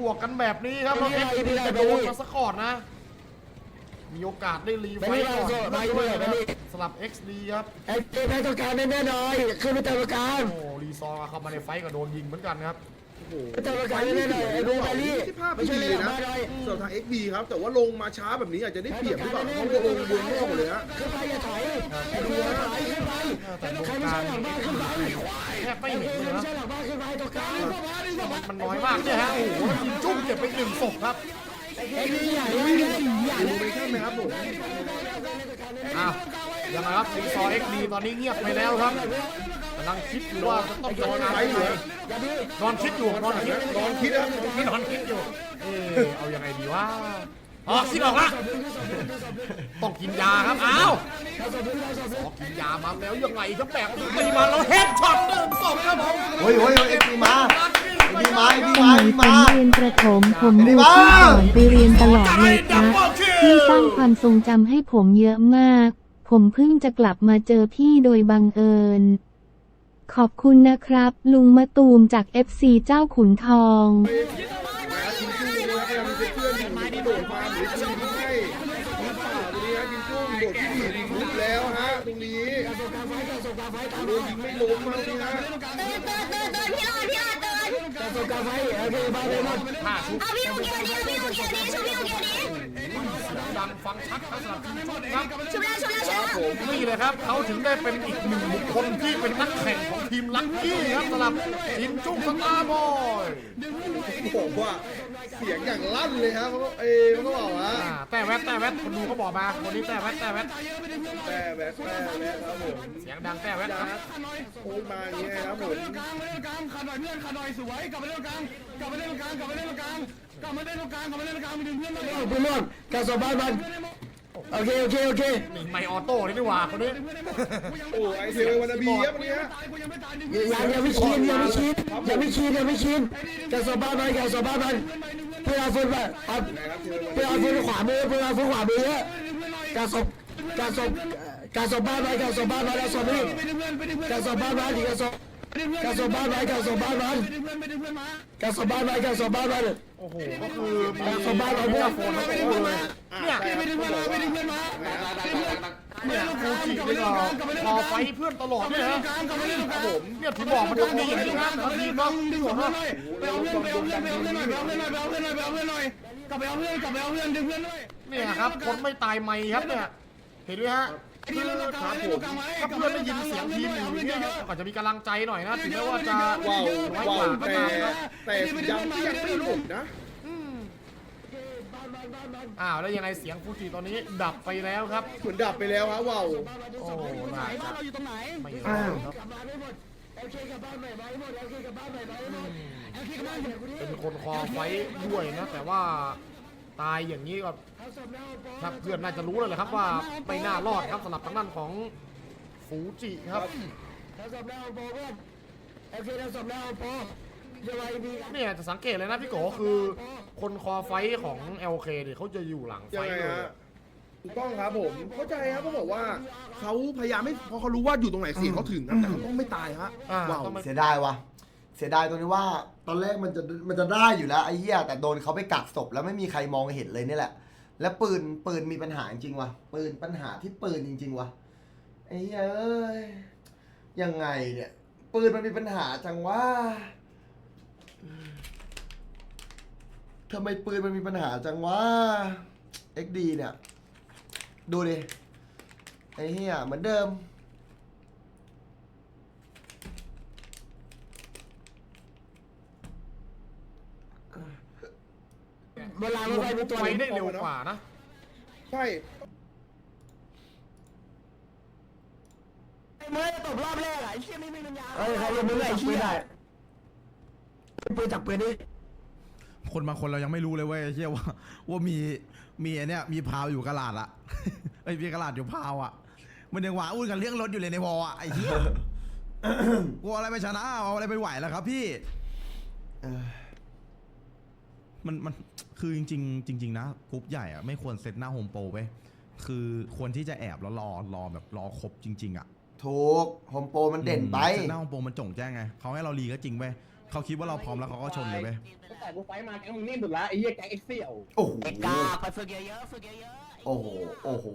บวกกันแบบนี้ครับแล้วเอ็กซ์ดีจะโดนมาซะก่อนนะ มีโอกาสได้รีไฟต์ก่อนด้วยนะครับสลับ XD ครับไอ้เจ๊แพ้ต้องการแน่ๆหน่อยขึ้นไปเติมประกันโอ้รีซอร์เข้ามาในไฟต์ก็โดนยิงเหมือนกันครับโอ้โหไปเติมประกันแน่ๆหน่อยไอ้ดูบาลี่ที่ภาพไม่ไม่ใช่ดีเลยนะมาเลยสำหรับทาง XD ครับ แต่ว่าลงมาช้าแบบนี้อาจจะได้เปรียบหรือเปล่าเพราะว่าลงบนนอกหมดเลยฮะ ไปแต่ตรงใครกไม่ลาใช่งหลังบ้านขึ้นไปแทบไม่ไอ้เห็นเจ๊เลยไม่นะใช่หลังบ้านขึ้นไปตรงกลางมันน้อยมากเนี่ยฮะโอ้โหแล้วยิงจุ้มเก็บไปหนึ่งศพครับไอ้นี่อย่าอย่าอย่าดูโมเมชั่นไหมครับผมอ้าวยังไงครับรีซอร์ XD ตอนนี้เงียบไปแล้วครับกำลังคิดอยู่ว่าจะต้องจัดการยังไงนอนคิดอยู่นอนคิดนอนคิดนะครับนี่นอนคิดอยู่เออเอายังไงดีวะ ออกสิบอกละต้องกินยาครับอ้าวออกกินยามาแล้วยังไงครับแบบนี้ตีมาแล้วเฮดช็อตหนึ่งศพครับผมเฮ้ยเฮ้ยเฮ้ย XD มา XD มา XD สมามัย XD ผมมาเรียนประถมผมดีดูมากที่สอนไปเรียนตลอดเลยครับพี่สร้างความทรงจำให้ผมเยอะมาก ผมเพิ่งจะกลับมาเจอพี่โดยบังเอิญ ขอบคุณนะครับ ลุงมะตูมจาก FC เจ้าขุนทอง ตรงนี้ฮะเตือนเตือนเตือนเตือนพี่รอดพี่รอดเตือนกางไฟโอเคมาเลยมดท่าชุบเอาพี่ลูกเกียร์นี้พี่ลูกเกียร์นี้ชุบพี่ลูกเกียร์นี้ดังฟังชัดครับสำหรับทีมชุดครับชุบแล้วชุบแล้วชุบแล้วนี่เลยครับเขาถึงได้เป็นอีกหนึ่งบุคคลที่เป็นนักแข่งของทีมลัคกี้ครับสำหรับทีมจุ้งสตาร์บอยบอกว่า เสียงอย่างลั่นเลยฮะเขาก็เอ้มันก็บอกว่าอ่าแต่แวดแต่แวดคนดูเขาบอกมาคนนี้แต่แวดแต่แวดแต่แบบแต่แบบครับผมเสียงดังแต่แวดจ้าครับโอ้ยมาอย่างเงี้ยครับผม ขาหน่อยเพื่อนขาหน่อยสวยกลับมาเล่นกลางกลับมาเล่นกลางกลับมาเล่นกลางกลับมาเล่นกลางกลับมาเล่นกลางมีดึงเพื่อนหน่อยเพื่อนร่วมกระสอบบ้านมันโอเคโอเคโอเคนี่ไม่ออโต้นี่ดีกว่าคนนี้โอ้ไอเทลวันนาบีครับวันนี้ฮะอย่าอย่าไม่ชินอย่าไม่ชินอย่าไม่ชินอย่าไม่ชินกระสอบบ้านมันกระสอบบ้านมันเพื่อนเอาฟุตมาเอาเพื่อนเอาฟุตขวามือเพื่อนเอาฟุตขวามือกระสอบกระสอบกระสอบบ้านมันกระสอบบ้านมันกระสอบนี่กระสอบบ้านมันกระสอบ กระสอบบ้านมันกระสอบบ้านมันกระสอบบ้านมันกระสอบบ้านมันโอ้โหก็คือกระสอบบ้านมันเพื่เพื่ออนโฟนไม่ทั้งเพื่อนมายไม่ได้เพื่อนมาไม่ได้เพื่อนมาเนี่ยฟูจินี่ก็รอไฟเพื่อนตลอดเนี่ยฮะผมเนี่ยถึงบอกมันต้องมีอย่างนี้ครับแล้วทีมเนาะดึงหัวหน่อยไปเอาเพื่อนไปเอาเพื่อนไปเอาเพื่อนหน่อยไปเอาเพื่อนหน่อยไปเอาเพื่อนหน่อยไปเอาเพื่อนหน่อยกลับไปเอาเพื่อนกลับไปเอาเพื่อนดึงเพื่อนหน่อยเนี่ยครับคนไม่ตายไม่ครับเนี่ยเห็นไหมฮะ คือครับผมถ้าเพื่อนได้ยินเสียงทีมอยู่เนี่ยก็จะมีกำลังใจหน่อยนะถึงแม้ว่าจะว้าวน้อยว้ากวว่าก็แต่ตามครับแต่ยังยังไม่หมดนะอ้าวแล้วยังไงเสียงฟูจิตอนนี้ดับไปแล้วครับเหมือนดับไปแล้วฮะว้าวโอ้น่าจะเราอยู่ตรงไหนไม่รอดครับกลับมาได้หมดโอเคกลับบ้านใหม่มาได้หมดโอเคกลับบ้านใหม่มาได้หมดโอเคกลับบ้านใหม่กูดิเป็นคนคอไฟด้วยนะแต่ว่า ตายอย่างนี้ก็ครับเพื่อนน่าจะรู้แล้วแหละครับว่าไม่น่ารอดครับสำหรับทางด้านของฟูจิครับเราสอบแล้วโปเพื่อนโอเคเราสอบแล้วโปจะไว้ดีกันเนี่ยจะสังเกตเลยนะพี่โกคือ คนคอไฟของ LK เนี่ยเขาจะอยู่หลังไฟยังไงเลยฮะถูกต้องครับผมเข้าใจครับเขาบอกว่าเขาพยายามไม่เพราะเขารู้ว่าอยู่ตรงไหนเสียงเขาถึงนะแต่เขาต้องไม่ตายฮะอ่าว้าวต้องไม่เสียดายวะ เสียดายตรงที่ว่าตอนแรกมันจะมันจะได้อยู่แล้วไอ้เหี้ยแต่โดนเขาไปกักศพแล้วไม่มีใครมองเห็นเลยนี่แหละ แล้วปืนปืนมีปัญหาจริงวะปืนปัญหาที่ปืนจริง ๆวะไอ้เหี้ยเอ้ยยังไงเนี่ยปืนมันมีปัญหาจังวะทำไมปืนมันมีปัญหาจังวะ XD เนี่ย ดูดิ ไอ้เหี้ยเหมือนเดิม เวลาเราไปเป็นตัวไฟได้เร็วกว่านะ ใช่เมื่อตบรอบแรกอะไอ้เชี่ยไม่มีปัญญาเฮ้ยใครยังไม่ได้ไอ้เชี่ยปืนจับปืนดิคนบางคนเรายังไม่รู้เลยเว้ยไอ้เชื่อว่าว่ามีมีไอ้เนี่ยมีพาวอยู่กระลาดอะไอ้ยมีกระลาดอยู่พาวอะมันยังหวาอุ้นกันเรื่องรถอยู่เลยในวอลอะไอ้เหี้ยกลัวอะไรไปชนะเอาอะไรไปไหวแล้วครับพี่เออ มันมันคือจริง ๆ จริง ๆ นะกรุ๊ปใหญ่อะไม่ควรเซตหน้าโฮมโปรไปคือควรที่จะแอบแล้วรอรอแบบรอครบจริง ๆอะถูกโฮมโปรมันเด่นไปเซตหน้าโฮมโปรมันจงแจ้งไงเขาให้เรารีก็จริงไปเขาคิดว่าเราพร้อมแล้วเขาก็ชนเลยไปแต่กูไฟมาแก๊งมึงนิ่มสุดละไอ้เหี้ยแก๊งเอ็กเซียวโอ้โหกาไปฝึกเยอะๆฝึกเยอะโอ้โหโอ้โห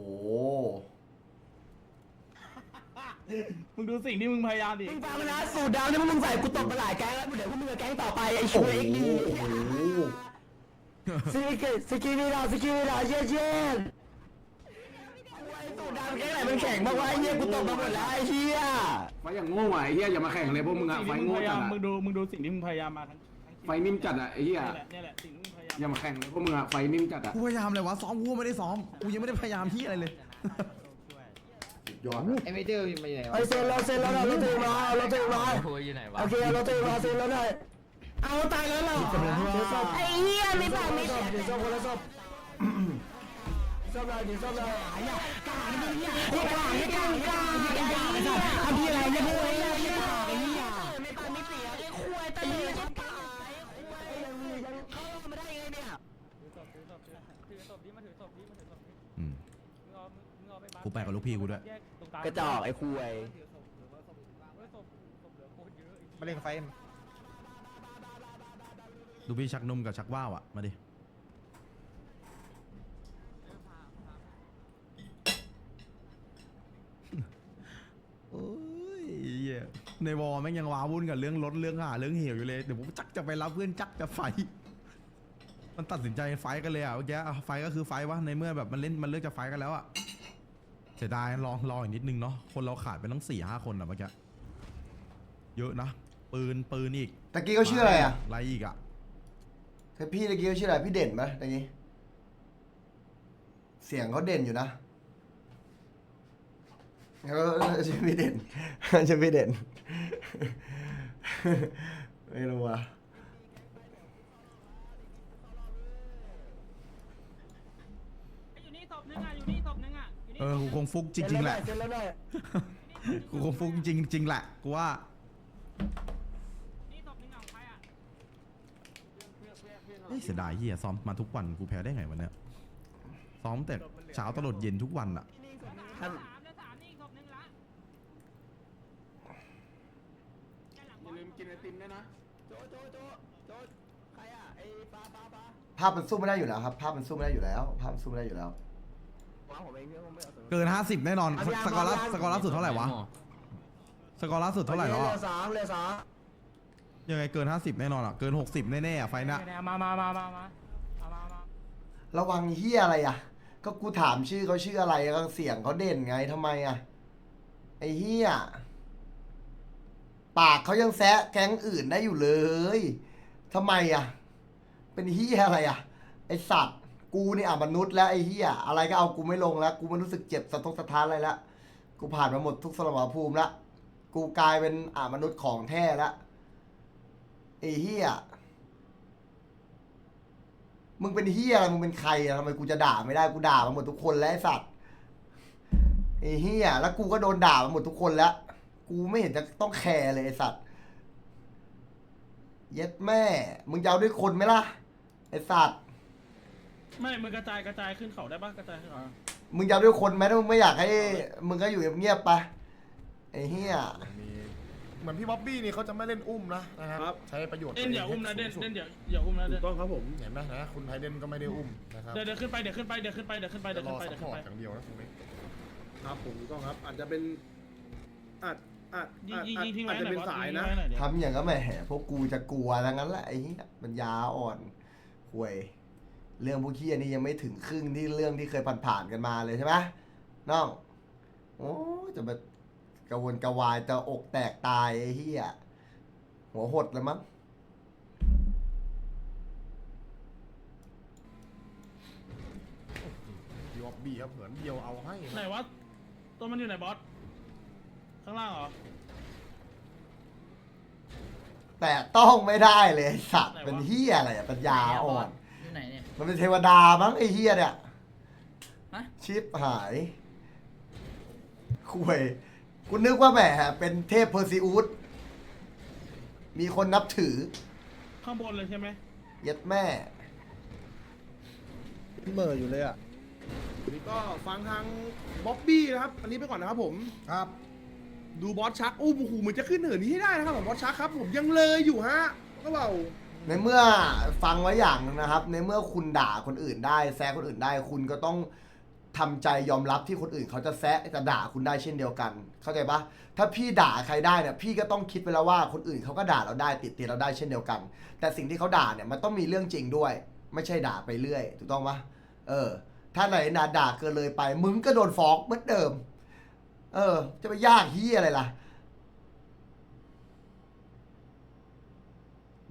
มึงดูสิ่งที่มึงพยายามดิมึงฟังนะสูตรดาวนี่มึงใส่กูตกไปหลายแก๊งแล้วเดี๋ยวพวกมึงกับแก๊งต่อไปไอ้โอ้ช่โหวยเอ็กดีโอ้โห สกิสกิวีดาสกิวีดาเชี่ยเชี่ยสูตรดาวแก๊งไหนมันแข็งบ้างวะไอ้เหี้ยกูตกมาหมดแล้วไอ้เหี้ยไฟอย่างโง่อะไอ้เหี้ยอย่ามาแข่งเลยพวกมึงอะไฟสิ่งที่มึงโง่พยาจัยาดมอะมึงดูมึงดูสิ่งที่มึงพยายามมาทั้งทั้งไฟนิ่มจัดอะไอ้เหี้ยนี่แหละนี่แหละสิ่งที่มึงพยายามอย่ามาแข่งเลยพวกมึงอะไฟนิ่มจัดอะกูพยายามเลยวะซ้อมกูไม่ได้ซ้อมกูยังไม่ได้พยายามที่อะไรเลยสุดยอดไอ้เมเจอร์มาอยู่ไหนวะไอ้เซ็นเราเซ็นแล้วเราเราตัวเองมาเราตัวเองมาโอ้ยอยู่ไหนวะโอเคเราตัวเองมาเซ็นแล้วหน่อยเอา ตายแล้วเหรอเดี๋ยวศพไอ้เหี้ยไม่บอกไม่ศพเดี๋ยวศพคนละศพศพอะไรเดี๋ยวศพอะไรไอ้เหี้ยกาไอ้เหี้ยไอ้กาไอ้กาไอ้กาไอ้กาไอ้สัตว์ทำพี่อะไรเนี่ยพวกไอ้เหี้ยไอ้กาไอ้เหี้ยไม่ปากไม่เสียไอ้คุยตะลึงจะตายอืมกูไปกับลูกพี่กูด้วยกระจอกไอ้คุยมาเล่นไฟลู กพี่ชักนมกับชักว่าวอะ มาดิ โอ้ยเหี้ยในวอลแม่งยังว้าวุ่นกับเรื่องรถเรื่องหาเรื่องเหวอยู่เลย เดี๋ยวผมจักจะไปรับเพื่อนจักจะไฟ มันตัดสินใจไฟกันเลยอะเมื่อกี้อะไฟก็คือไฟวะในเมื่อแบบมันเล่นมันเลือกจะไฟกันแล้วอะเสียดายรอรออีกนิดนึงเนาะคนเราขาดไปตั้งสี่ห้าคนอะเมื่อกี้เยอะนะปืนปืนอีก ตะกี้เขาชื่ออะไรอะ ไรอีกอะ แต่พี่ตะกี้เขาชื่ออะไรพี่เด่นไหมตะกี้เสียงเขาเด่นอยู่นะเขาชื่อพี่เด่นชื่อพี่เด่น ไม่รู้ว่ะอยู่นี่ศพนึงอะอยู่นี่ศพนึงอะอยู่นี่เออกูคงฟุกจริงๆแหละเซ็นแล้วหน่อยกูคงฟุกจริงๆแหละกูว่า นี่ศพนึงอะของใครอะ เฮ้ยเสียดายเฮียซ้อมมาทุกวันกูแพ้ได้ไงวันเนี้ยซ้อมแต่เช้าตลอดเย็นทุกวันอะสามแล้วสามนี่อีกศพนึงละอย่าลืมกินไอติมด้วยนะภาพมันสู้ไม่ได้อยู่แล้วครับ ภาพมันสู้ไม่ได้อยู่แล้ว ภาพมันสู้ไม่ได้อยู่แล้วเกินห้าสิบแน่นอนสสกอร์ล่าสกอร์ล่าสุดเท่าไหร่วะสกอร์ล่าสุดเท่าไหร่แล้วเหลือะอสามเหลือสาม ยังไงเกินห้าสิบแน่นอนอะ เกินหกสิบแน่ๆอะไฟหน้ามามามามามาเอามามาระวังเฮียอะไรอะ ก็กูถามชื่อเขาชื่ออะไรก็เสียงเขาเด่นไงทำไมอะ ไอ้เฮียปากเขายังแซะแก๊งอื่นได้อยู่เลยทำไมอะ เป็นเฮียอะไรอะ ไอสัตว์ กูนี่อะมนุษย์แล้วไอ้เฮียอะไรก็เอากูไม่ลงแล้ว กูไม่รู้สึกเจ็บสะทกสะท้านอะไรละ กูผ่านมาหมดทุกสมรภูมิละ กูกลายเป็นอะมนุษย์ของแท้ละ ไอ้เฮียมึงเป็นเฮียอะไร มึงเป็นใครอะทำไมกูจะด่าไม่ได้ กูด่ามาหมดทุกคนแล้วไอ้สัตว์ ไอ้เฮียแล้วกูก็โดนด่ามาหมดทุกคนแล้ว กูไม่เห็นจะต้องแคร์เลยไอ้สัตว์ เย็ดแม่ มึงจะเอาด้วยคนไหมล่ะ ไอ้สัตว์ ไม่มึงกระจายกระจายขึ้นเขาได้ปะกระจายขึ้นเขามึงจะเอาด้วยคนไหมถ้ามึงไม่อยากให้ มึงก็อยู่เงียบๆไป ไอ้เฮียมี เหมือนพี่บ๊อบบี้นี่เขาจะไม่เล่นอุ้มนะนะครับใช้ประโยชน์เด่นอย่าอุ้มนะเด่นสูงสุเด่นอย่าอย่าอุ้มนะเด่นต้องครับผม เห็นไหมนะคุณไทเดนก็ไม่ได้อุ้มนะครับเดี๋ยวเดี๋ยวขึ้นไปเดี๋ยวขึ้นไปเดี๋ยวขึ้นไปเดี๋ยวขึ้นไปจะเดี๋ยวรขึ้อนไปซัเดี๋ยวขึ้นไปพพอร์ตอย่างเดียวนะตรงนี้ครับผมถูกต้องครับ อาจจะเป็นอาจอาจยิงอาจยิงยิงทิ้งอาไว้จจะหน่อยเป็นบอสสายยิงนะไว้หน่อยเดี๋ยวทำอย่างก็แหมพวกกูจะกลัวทั้งนั้นแหละไอ้เหี้ยมันยาอ่อนห่วย เรื่องพวกขี้อันนี้ยังไม่ถึงครึ่งที่เรื่องที่เคยผ่านๆกันมาเลยใช่ไหมน้องโอ้จะมา กระวนกระวายจะอกแตกตายไอ้เหี้ยหัวหดแล้วมั้งพี่บ๊อบบี้ครับเหินเดียวเอาให้ไหนวะตัวมันอยู่ไหนบอส ข้างล่างเหรอ แต่ต้องไม่ได้เลยไอ้สัตว์ไหนวะ เป็นเหี้ยอะไรอะปัญญาอ่อน อยู่ไหนเนี่ย มันเป็นเทวดามั้งไอ้เหี้ยเนี่ยฮะ ชิปหายคุย กูนึกว่าแหมเป็นเทพเพอร์ซิอุสมีคนนับถือ ข้างบนเลยใช่ไหมเย็ดแม่เมื่ออยู่เลยอะนี่ก็ฟังทางบ๊อบบี้นะครับ อันนี้ไปก่อนนะครับผม ครับ ดูบอสชักอู้โอ้โหเหมือนจะขึ้นเหินนี้ให้ได้นะครับผมบอสชักครับ ผมยังเลยอยู่ฮะก็เปล่าในเมื่อฟังไว้อย่างหนึงนะครับ ในเมื่อคุณด่าคนอื่นได้ แซะคนอื่นได้ คุณก็ต้อง ทำใจยอมรับที่คนอื่นเขาจะแซะจะด่าคุณได้เช่นเดียวกัน เข้าใจปะถ้าพี่ด่าใครได้เนี่ยพี่ก็ต้องคิดไปแล้วว่าคนอื่นเขาก็ด่าเราได้ติดเตียนเราได้เช่นเดียวกัน แต่สิ่งที่เขาด่าเนี่ยมันต้องมีเรื่องจริงด้วย ไม่ใช่ด่าไปเรื่อย ถูกต้องปะเออ ถ้าไหนนาด่าเกินเลยไป มึงก็โดนฟ้องเหมือนเดิม เออ จะไปยากเฮียอะไรล่ะ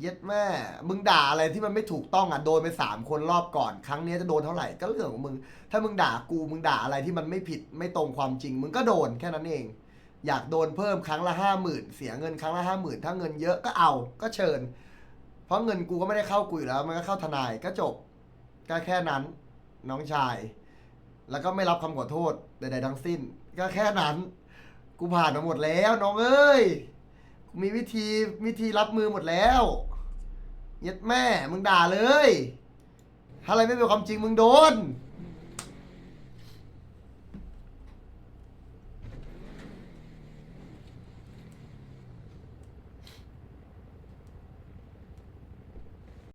เย็ดแม่ มึงด่าอะไรที่มันไม่ถูกต้องอะโดนไปสามคนรอบก่อน ครั้งนี้จะโดนเท่าไหร่ก็เรื่องของมึง ถ้ามึงด่ากูมึงด่าอะไรที่มันไม่ผิดไม่ตรงความจริง มึงก็โดนแค่นั้นเอง อยากโดนเพิ่มครั้งละห้าหมื่นเสียเงินครั้งละห้าหมื่นถ้าเงินเยอะก็เอาก็เชิญ เพราะเงินกูก็ไม่ได้เข้ากูอยู่แล้ว มันก็เข้าทนายก็จบก็แค่นั้นน้องชาย แล้วก็ไม่รับคำขอโทษใดๆทั้งสิ้น ก็แค่นั้น กูผ่านมาหมดแล้วน้องเอ้ยมีวิธีวิธีรับมือหมดแล้ว เย็ดแม่ มึงด่าเลย ถ้าอะไรไม่เป็นความจริงมึงโดน